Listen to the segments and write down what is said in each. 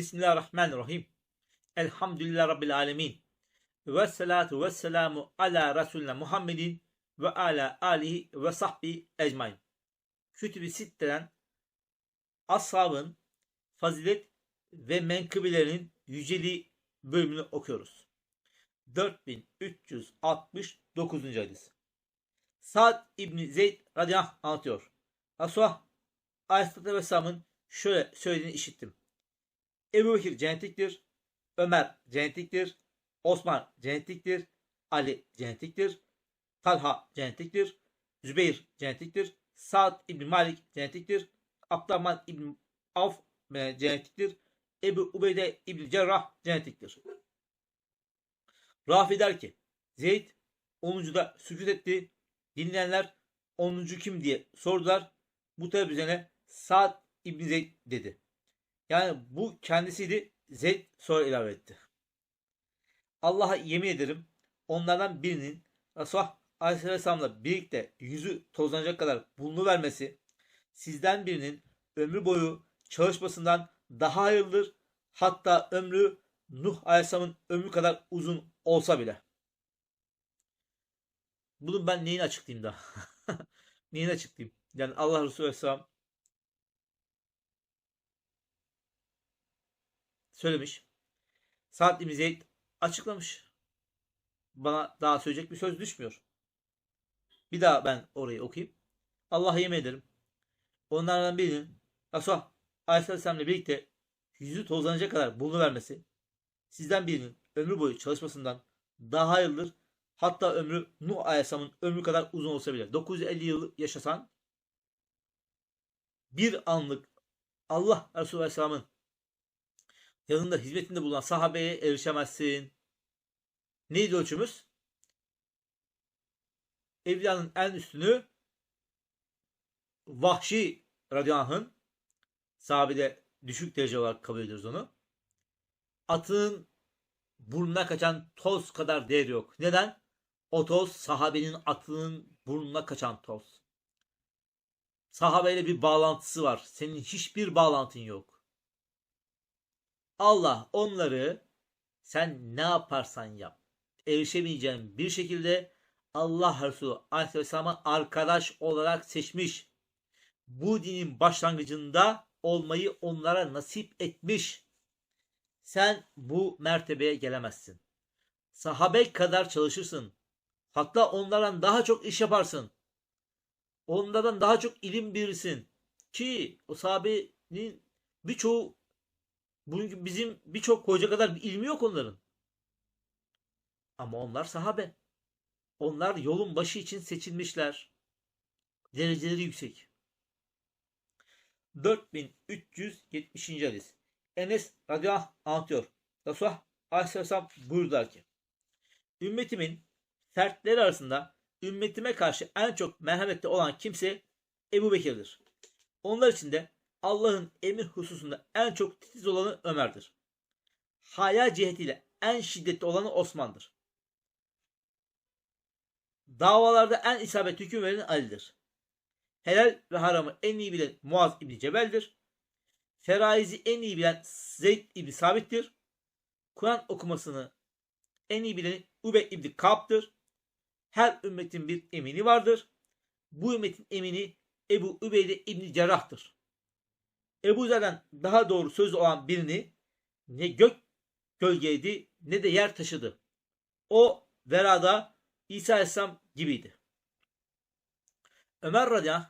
Bismillahirrahmanirrahim. Elhamdülillah Rabbil alemin. Ve salatu ve selamu ala Resulüne Muhammedin ve ala alihi ve sahbi ecmain. Kütüb-i Sitte'den ashabın fazilet ve menkıbelerinin yüceliği bölümünü okuyoruz. 4369. hadis. Sa'd İbni Zeyd radıyallahu anlatıyor. Resulullah Aleyhisselatü Vesselam'ın şöyle söylediğini işittim. Ebu Bekir cennetliktir. Ömer cennetliktir. Osman cennetliktir. Ali cennetliktir. Talha cennetliktir. Zübeyir cennetliktir. Sa'd İbni Malik cennetliktir. Abdurrahman İbni Avf cennetliktir. Ebu Ubeyde İbni Cerrah cennetliktir. Rafi der ki Zeyd 10. sükut etti. Dinleyenler 10. kim diye sordular. Bu tabi üzerine Sa'd İbni Zeyd dedi. Yani bu kendisiydi. Zeyd sonra ilave etti. Allah'a yemin ederim onlardan birinin Resulullah Aleyhisselam'la birlikte yüzü tozlanacak kadar bulunu vermesi sizden birinin ömrü boyu çalışmasından daha hayırlıdır. Hatta ömrü Nuh Aleyhisselam'ın ömrü kadar uzun olsa bile. Bunu ben neyin açıklayayım da? neyin açıklayayım? Yani Allah Resulü Aleyhisselam söylemiş. İbni Zeyd açıklamış. Bana daha söyleyecek bir söz düşmüyor. Bir daha ben orayı okuyayım. Allah'a yemin ederim. Onlardan birinin Resulullah Aleyhisselam'la birlikte yüzü tozlanacak kadar bulunu vermesi sizden birinin ömrü boyu çalışmasından daha hayırlıdır. Hatta ömrü Nuh Aleyhisselam'ın ömrü kadar uzun olsa bile 950 yıl yaşasan bir anlık Allah Resulü Aleyhisselam'ın yanında hizmetinde bulunan sahabeye erişemezsin. Neydi ölçümüz? Evliyanın en üstünü Vahşi radıyallahu sahabede düşük derece olarak kabul ediyoruz onu. Atının burnuna kaçan toz kadar değeri yok. Neden? O toz sahabenin atının burnuna kaçan toz. Sahabeyle bir bağlantısı var. Senin hiçbir bağlantın yok. Allah onları sen ne yaparsan yap erişemeyeceğin bir şekilde Allah Resulü Aleyhisselam'a arkadaş olarak seçmiş. Bu dinin başlangıcında olmayı onlara nasip etmiş. Sen bu mertebeye gelemezsin. Sahabe kadar çalışırsın. Hatta onlardan daha çok iş yaparsın. Onlardan daha çok ilim bilirsin. Ki o sahabenin birçoğu bugün bizim birçok hoca kadar bir ilmi yok onların. Ama onlar sahabe. Onlar yolun başı için seçilmişler. Dereceleri yüksek. 4370. hadis. Enes radıyallahu anh anlatıyor. Resulullah aleyhisselam buyurdular ki Ümmetimin fertleri arasında ümmetime karşı en çok merhametli olan kimse Ebu Bekir'dir. Onlar içinde Allah'ın emir hususunda en çok titiz olanı Ömer'dir. Haya cihetiyle en şiddetli olanı Osman'dır. Davalarda en isabet hüküm veren Ali'dir. Helal ve haramı en iyi bilen Muaz İbni Cebel'dir. Feraizi en iyi bilen Zeyd İbni Sabit'tir. Kur'an okumasını en iyi bilen Ube İbni Kab'dır. Her ümmetin bir emini vardır. Bu ümmetin emini Ebu Übeyde İbni Cerrah'tır. Ebu Zer'den daha doğru söz olan birini ne gök gölgeydi ne de yer taşıdı. O verada İsa Aleyhisselam gibiydi. Ömer radıyallahu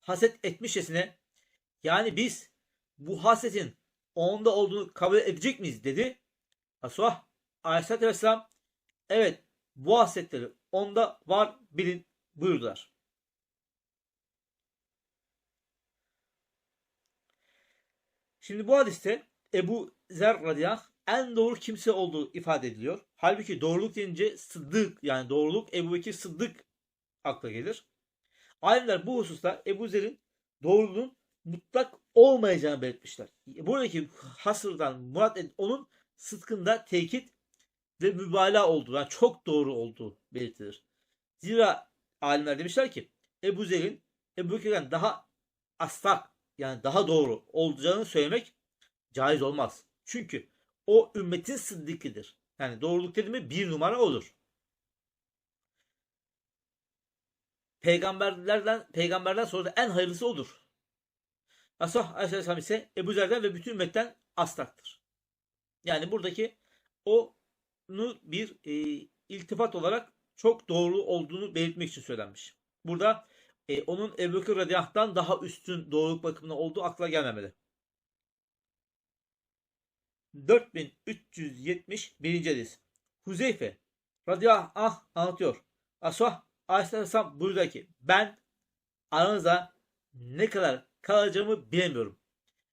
haset etmişçesine yani biz bu hasetin onda olduğunu kabul edecek miyiz dedi. Resulullah Aleyhisselatü Vesselam evet bu hasetleri onda var bilin buyurdular. Şimdi bu hadiste Ebu Zer radıyallahu en doğru kimse olduğu ifade ediliyor. Halbuki doğruluk deyince Sıddık yani doğruluk Ebu Bekir Sıddık akla gelir. Alimler bu hususta Ebu Zer'in doğruluğun mutlak olmayacağını belirtmişler. Buradaki hasırdan murat onun sıdkında tekit ve mübalağa olduğu, yani çok doğru olduğu belirtilir. Zira alimler demişler ki Ebu Zer'in Ebu Bekir'den daha astak yani daha doğru olacağını söylemek caiz olmaz. Çünkü o ümmetin sıddıkıdır. Yani doğruluk dedi mi bir numara olur. Peygamberlerden peygamberden sonra da en hayırlısı odur. Resulullah Aleyhisselam ise Ebu Zer'den ve bütün ümmetten astaktır. Yani buradaki onu bir e, iltifat olarak çok doğru olduğunu belirtmek için söylenmiş. Burada e, onun Ebu Bekir Radiyah'tan daha üstün doğruluk bakımında olduğu akla gelmemeli. 4371. hadis. Huzeyfe radıyallahu anh anlatıyor. Asah Aleyhisselam buyurdu ki ben aranızda ne kadar kalacağımı bilemiyorum.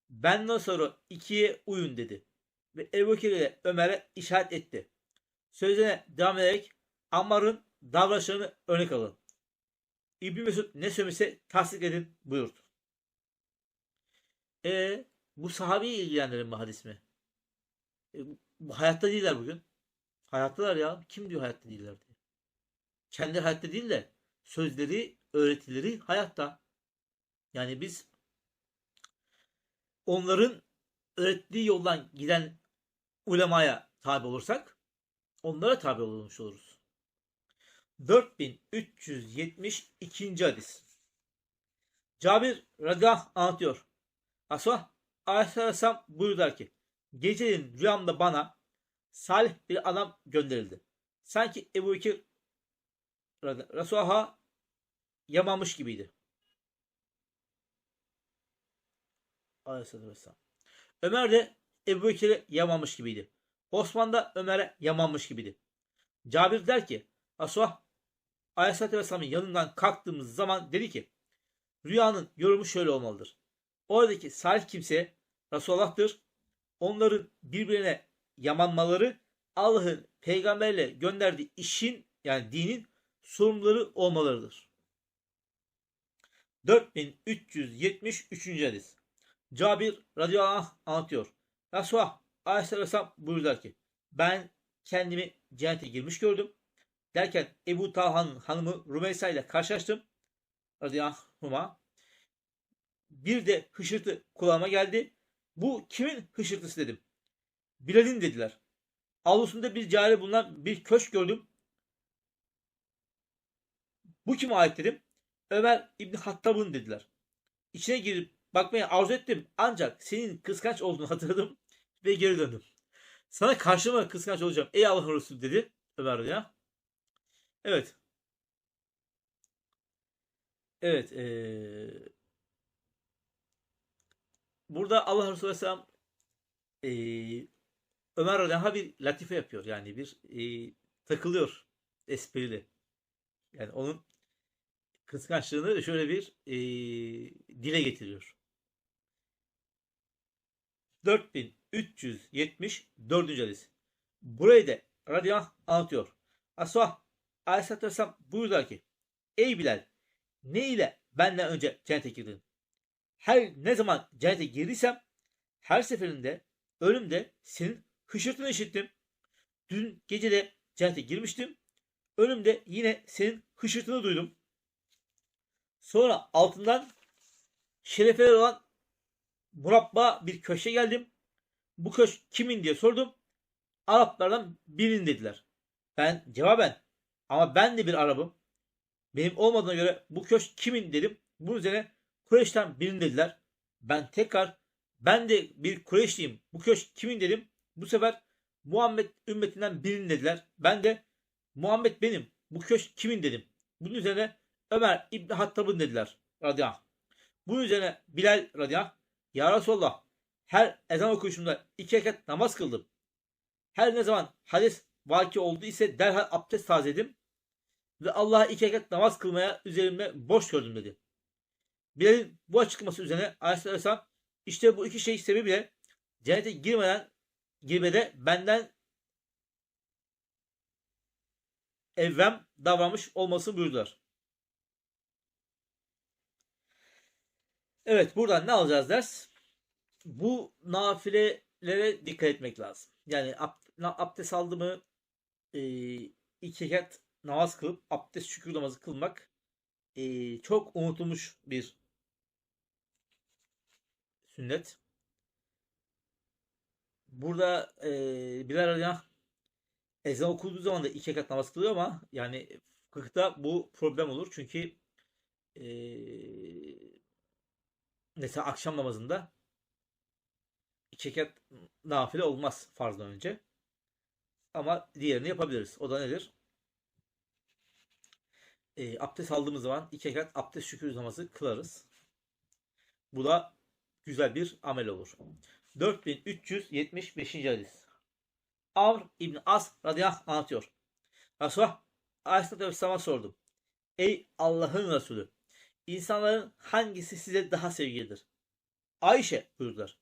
Benden sonra ikiye uyun dedi. Ve Ebu ile Ömer'e işaret etti. Sözüne devam ederek Ammar'ın davranışlarını örnek alın. İbn Mesud ne söylemişse tasdik edin buyurdu. E bu sahabeyi ilgilendiren mi hadis mi? E, bu hayatta değiller bugün. Hayattalar ya. Kim diyor hayatta değiller diye. Kendi hayatta değil de sözleri, öğretileri hayatta. Yani biz onların öğrettiği yoldan giden ulemaya tabi olursak onlara tabi olmuş oluruz. 4372. hadis. Cabir radıyallahu anh anlatıyor. Asah Aleyhisselam buyurdular ki Gecenin rüyamda bana salih bir adam gönderildi. Sanki Ebu Bekir Resulullah'a yamamış gibiydi. Aleyhisselatü Vesselam. Ömer de Ebu Bekir'e yamamış gibiydi. Osman da Ömer'e yamanmış gibiydi. Cabir der ki Resulullah Aleyhisselatü Vesselam'ın yanından kalktığımız zaman dedi ki rüyanın yorumu şöyle olmalıdır. Oradaki salih kimse Resulullah'tır onların birbirine yamanmaları Allah'ın peygamberle gönderdiği işin yani dinin sorumluları olmalarıdır. 4373. hadis. Cabir radıyallahu anh anlatıyor. Resulullah aleyhisselam buyurdular ki ben kendimi cennete girmiş gördüm. Derken Ebu Talha'nın hanımı Rümeysa ile karşılaştım. Radıyallahu. Bir de hışırtı kulağıma geldi. Bu kimin hışırtısı dedim. Bilal'in dediler. Avlusunda bir cari bulunan bir köşk gördüm. Bu kime ait dedim. Ömer İbni Hattab'ın dediler. İçine girip bakmaya arzu ettim. Ancak senin kıskanç olduğunu hatırladım ve geri döndüm. Sana karşı mı kıskanç olacağım ey Allah'ın Resulü dedi Ömer ya. Evet. Evet. Ee, burada Allah Resulü Aleyhisselam e, Ömer Radyan'a bir latife yapıyor. Yani bir e, takılıyor esprili. Yani onun kıskançlığını şöyle bir e, dile getiriyor. 4374. hadis. Burayı da radıyallahu anlatıyor. Asah Aleyhisselatü Vesselam buyurdu ki Ey Bilal ne ile benden önce cennete girdin? her ne zaman cennete girdiysem her seferinde ölümde senin hışırtını işittim. Dün gece de cennete girmiştim. Ölümde yine senin hışırtını duydum. Sonra altından şerefeler olan murabba bir köşe geldim. Bu köşk kimin diye sordum. Araplardan birinin dediler. Ben cevaben ama ben de bir Arap'ım. Benim olmadığına göre bu köşk kimin dedim. Bunun üzerine Kureyş'ten birini dediler. Ben tekrar ben de bir Kureyşliyim. Bu köşk kimin dedim. Bu sefer Muhammed ümmetinden birini dediler. Ben de Muhammed benim. Bu köşk kimin dedim. Bunun üzerine Ömer İbni Hattab'ın dediler. Radıyallahu Bunun üzerine Bilal radıyallahu Ya Resulallah her ezan okuyuşumda iki rekat namaz kıldım. Her ne zaman hadis vaki oldu ise derhal abdest tazeledim ve Allah'a iki rekat namaz kılmaya üzerimde boş gördüm dedi. Bilal'in bu açıklaması üzerine Aleyhisselam işte bu iki şey sebebiyle cennete girmeden girmede benden evvem davranmış olması buyurdular. Evet buradan ne alacağız ders? Bu nafilelere dikkat etmek lazım. Yani abdest aldı mı e, iki rekat namaz kılıp abdest şükür namazı kılmak e, çok unutulmuş bir sünnet. burada e, Bilal anh ezan okunduğu zaman da iki rekat namaz kılıyor ama yani fıkıhta bu problem olur. Çünkü e, mesela akşam namazında iki rekat nafile olmaz farzdan önce. Ama diğerini yapabiliriz. O da nedir? E, abdest aldığımız zaman iki rekat abdest şükür namazı kılarız. Bu da güzel bir amel olur. 4375. hadis. Amr İbn As radıyallahu anh anlatıyor. Resulullah Aleyhisselatü Vesselam'a sordum. Ey Allah'ın Resulü insanların hangisi size daha sevgilidir? Ayşe buyurdular.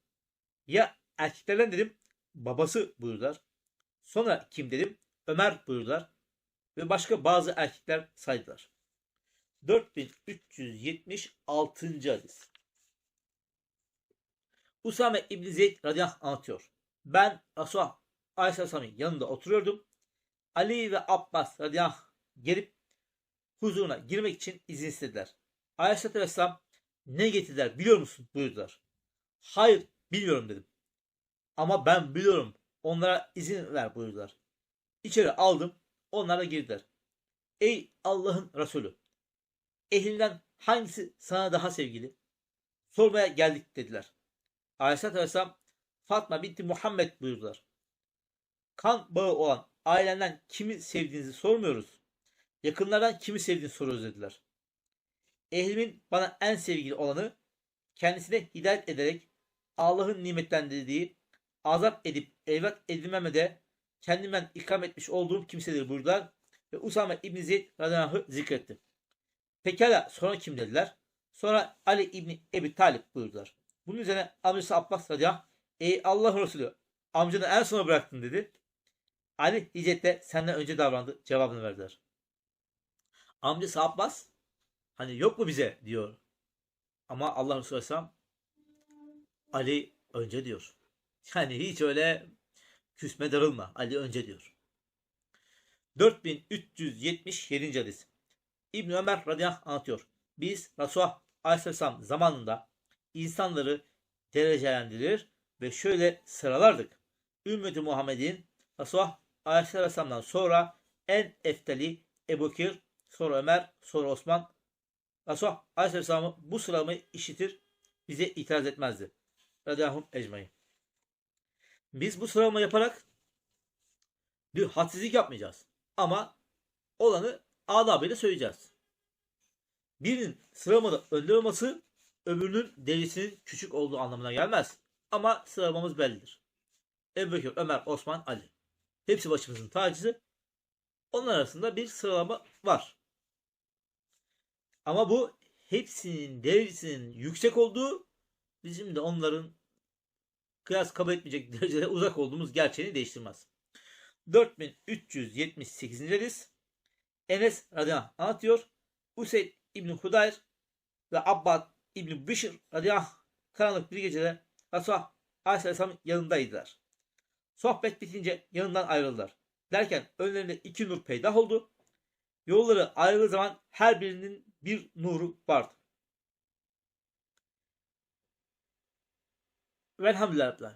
Ya erkeklerden dedim babası buyurdular. Sonra kim dedim Ömer buyurdular. Ve başka bazı erkekler saydılar. 4376. hadis. Usame İbni Zeyd radıyallahu anlatıyor. Ben Resulullah Aleyhisselam'ın yanında oturuyordum. Ali ve Abbas radıyallahu gelip huzuruna girmek için izin istediler. Aleyhisselatü Vesselam ne getirdiler biliyor musun buyurdular. Hayır bilmiyorum dedim. Ama ben biliyorum onlara izin ver buyurdular. İçeri aldım onlar da girdiler. Ey Allah'ın Resulü ehlinden hangisi sana daha sevgili? Sormaya geldik dediler. Aleyhisselatü Vesselam Fatma binti Muhammed buyurdular. Kan bağı olan ailenden kimi sevdiğinizi sormuyoruz. Yakınlardan kimi sevdiğini soruyoruz dediler. Ehlimin bana en sevgili olanı kendisine hidayet ederek Allah'ın nimetlendirdiği azap edip evlat edinmemede kendimden ikram etmiş olduğum kimsedir buyurdular ve Usame İbni Zeyd radıyallahu zikretti. Pekala sonra kim dediler? Sonra Ali İbni Ebi Talip buyurdular. Bunun üzerine amcası Abbas radıyallahu Ey Allah Resulü amcanı en sona bıraktın dedi. Ali hicrette senden önce davrandı cevabını verdiler. Amcası Abbas hani yok mu bize diyor. Ama Allah Resulü Aleyhisselam Ali önce diyor. Yani hiç öyle küsme darılma. Ali önce diyor. 4377. hadis. İbn Ömer radıyallahu anlatıyor. Biz Resulullah Aleyhisselam zamanında insanları derecelendirir ve şöyle sıralardık. Ümmeti Muhammed'in Resulullah Aleyhisselam'dan sonra en efteli Ebu Bekir, sonra Ömer, sonra Osman. Resulullah Aleyhisselam'ı bu sıralamayı işitir, bize itiraz etmezdi. Radiyahum ecmain. Biz bu sıralama yaparak bir hadsizlik yapmayacağız. Ama olanı adabıyla söyleyeceğiz. Birinin sıralamada önde olması öbürünün derecesinin küçük olduğu anlamına gelmez. Ama sıralamamız bellidir. Ebu Ömer, Osman, Ali. Hepsi başımızın tacısı. Onlar arasında bir sıralama var. Ama bu hepsinin derecesinin yüksek olduğu bizim de onların kıyas kabul etmeyecek derecede uzak olduğumuz gerçeğini değiştirmez. 4378. hadis Enes radıyallahu anh anlatıyor. Useyd İbni Hudayr ve Abbad İbni Bişir radıyallahu anh karanlık bir gecede Resulullah Aleyhisselam'ın yanındaydılar. Sohbet bitince yanından ayrıldılar. Derken önlerinde iki nur peydah oldu. Yolları ayrıldığı zaman her birinin bir nuru vardı. when हम लड़ पाए